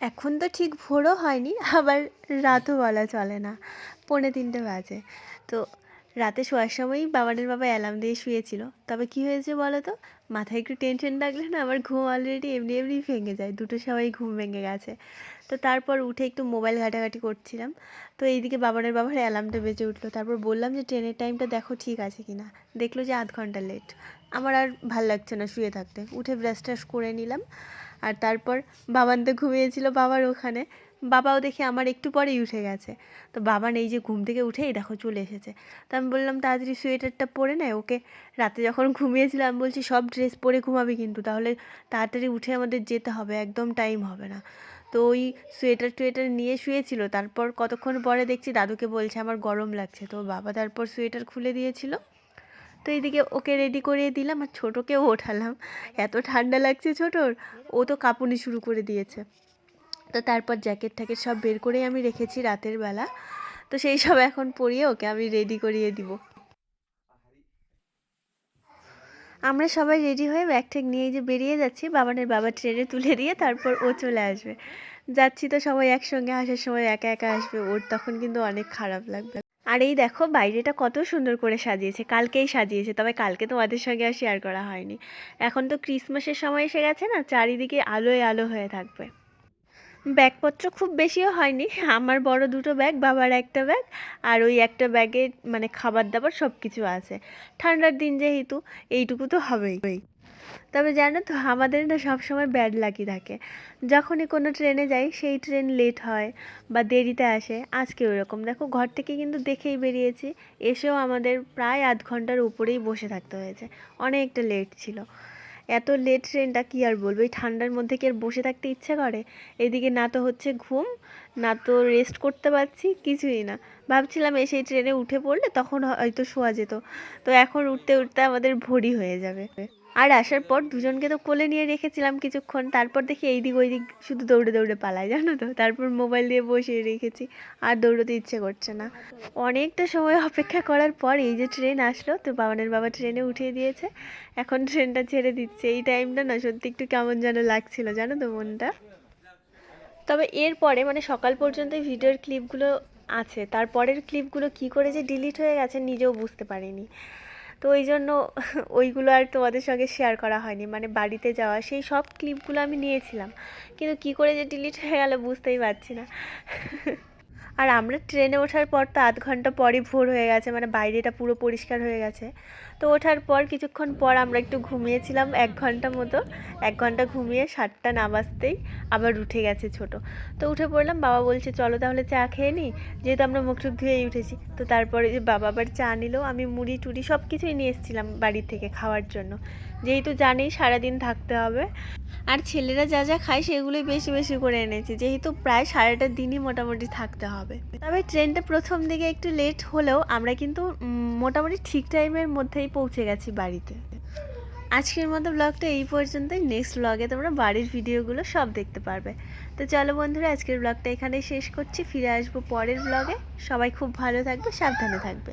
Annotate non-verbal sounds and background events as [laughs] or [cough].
এখন তো ঠিক ভোরও হয়নি, আবার রাতও বলা চলে না, পৌনে তিনটে বাজে। তো রাতে শোয়ার সময়ই বাবানের বাবা অ্যালার্ম দিয়ে শুয়েছিল। তবে কি হয়েছে বলো তো? মাথায় একটু টেনশন থাকলে না আমার ঘুম অলরেডি এমনি এমনি ভেঙে যায়, দুটো সবাই ঘুম ভেঙে গেছে। তো তারপর উঠে একটু মোবাইল ঘাটাঘাটি করছিলাম। তো এইদিকে বাবানের বাবার অ্যালার্মটা বেজে উঠল। তারপর বললাম যে, ট্রেনের টাইমটা দেখো ঠিক আছে কি না দেখল যে আধ ঘণ্টা লেট আমার আর ভালো লাগছে না শুয়ে থাকতে। উঠে ব্রাশ ট্রাশ করে নিলাম। আর তারপর বাবান তো ঘুমিয়েছিল বাবার ওখানে। বাবাও দেখে আমার একটু পরেই উঠে গেছে। তো বাবান এই যে ঘুম থেকে উঠেই দেখো চলে এসেছে। তো আমি বললাম, তাড়াতাড়ি সোয়েটারটা পরে নেয় ওকে রাতে যখন ঘুমিয়েছিল আমি বলছি, সব ড্রেস পরে ঘুমাবি কিন্তু, তাহলে তাড়াতাড়ি উঠে আমাদের যেতে হবে, একদম টাইম হবে না। তো ওই সোয়েটার টুয়েটার নিয়ে শুয়েছিল। তারপর কতক্ষণ পরে দেখছি দাদুকে বলছে, আমার গরম লাগছে। তো বাবা তারপর সোয়েটার খুলে দিয়েছিল। তো এইদিকে ওকে রেডি করিয়ে দিলাম আর ছোটোকেও ওঠালাম। এত ঠান্ডা লাগছে ছোটোর, ও তো কাঁপুনি শুরু করে দিয়েছে। তো তারপর জ্যাকেট ট্যাকেট সব বের করেই আমি রেখেছি রাতের বেলা। তো সেই সব এখন পরিয়ে ওকে আমি রেডি করিয়ে দিব। আমরা সবাই রেডি হয়ে ব্যাগ ট্যাগ নিয়ে যে বেরিয়ে যাচ্ছি, বাবানের বাবা ট্রেনে তুলে দিয়ে তারপর ও চলে আসবে। যাচ্ছি তো সবাই একসঙ্গে, আসার সময় একা একা আসবে, ওর তখন কিন্তু অনেক খারাপ লাগবে। আর এই দেখো বাইরেটা কত সুন্দর করে সাজিয়েছে, কালকেই সাজিয়েছে, তবে কালকে তোমাদের সঙ্গে আর শেয়ার করা হয়নি। এখন তো ক্রিসমাসের সময় এসে গেছে না, চারিদিকে আলোয় আলো হয়ে থাকবে। ব্যাগপত্র খুব বেশিও হয়নি, আমার বড় দুটো ব্যাগ, বাবার একটা ব্যাগ, আর ওই একটা ব্যাগে মানে খাবার দাবার সব কিছু আছে। ঠান্ডার দিন যেহেতু, এইটুকু তো হবেই। তবে জানো তো, আমাদের না সবসময় ব্যাড লাকি থাকে। যখনই কোনো ট্রেনে যাই, সেই ট্রেন লেট হয় বা দেরিতে আসে, আজকে ওরকম দেখো, ঘর থেকে কিন্তু দেখেই বেরিয়েছি, এসেও আমাদের প্রায় আধ ঘণ্টার উপরেই বসে থাকতে হয়েছে। অনেকটা লেট ছিল। এত লেট ট্রেনটা কী আর বলব, এই ঠান্ডার মধ্যে কি আর বসে থাকতে ইচ্ছে করে? এদিকে না তো হচ্ছে ঘুম, না তো রেস্ট করতে পারছি, কিছুই না। ভাবছিলাম এসে ট্রেনে উঠে পড়লে তখন হয়তো শোয়া যেত। তো এখন উঠতে উঠতে আমাদের ভরি হয়ে যাবে। আর আসার পর দুজনকে তো কোলে নিয়ে রেখেছিলাম কিছুক্ষণ। তারপর দেখি এই দিক ওই দিক শুধু দৌড়ে দৌড়ে পালায় জানো তো? তারপর মোবাইল দিয়ে বসিয়ে রেখেছি, আর দৌড়তে ইচ্ছে করছে না। অনেকটা সময় অপেক্ষা করার পর এই যে ট্রেন আসলো, তো বাবানের বাবা ট্রেনে উঠিয়ে দিয়েছে। এখন ট্রেনটা ছেড়ে দিচ্ছে। এই টাইমটা না সত্যি একটু কেমন যেন লাগছিল, জানো তো মনটা? তবে এরপরে মানে সকাল পর্যন্ত ভিডিওর ক্লিপগুলো আছে। তারপরের ক্লিপগুলো কি করে যে ডিলিট হয়ে গেছে নিজেও বুঝতে পারিনি। তো ওই জন্য [laughs] ওইগুলো আর তোমাদের সঙ্গে শেয়ার করা হয়নি। মানে বাড়িতে যাওয়া, সেই সব ক্লিপগুলো আমি নিয়েছিলাম। কিন্তু কি করে যে ডিলিট হয়ে গেল বুঝতেই পারছি না। [laughs] আর আমরা ট্রেনে ওঠার পর তো আধ ঘণ্টা পরই ভোর হয়ে গেছে মানে বাইরেটা পুরো পরিষ্কার হয়ে গেছে। তো ওঠার পর কিছুক্ষণ পর আমরা একটু ঘুমিয়েছিলাম এক ঘণ্টা মতো। এক ঘণ্টা ঘুমিয়ে সাতটা না বাজতেই আবার উঠে গেছে ছোট। তো উঠে পড়লাম, বাবা বলছে, চলো তাহলে চা খেয়ে নিই যেহেতু আমরা মুখ টুক ধুয়েই উঠেছি। তো তারপরে যে বাবা আবার চা নিল, আমি মুড়ি টুড়ি সব কিছুই নিয়ে এসেছিলাম বাড়ির থেকে খাওয়ার জন্য। যেহেতু জানি সারাদিন থাকতে হবে। আর ছেলেরা যা যা খায় সেগুলোই বেশি বেশি করে এনেছি, যেহেতু প্রায় সারাটা দিনই মোটামুটি থাকতে হবে। তবে ট্রেনটা প্রথম দিকে একটু লেট হলেও আমরা কিন্তু মোটামুটি ঠিক টাইমের মধ্যেই পৌঁছে গেছি বাড়িতে। আজকের মতো ব্লগটা এই পর্যন্তই। নেক্সট ব্লগে তোমরা বাড়ির ভিডিওগুলো সব দেখতে পারবে। তো চলো বন্ধুরা, আজকের ব্লগটা এখানেই শেষ করছি। ফিরে আসব পরের ব্লগে সবাই খুব ভালো থাকবে, সাবধানে থাকবে।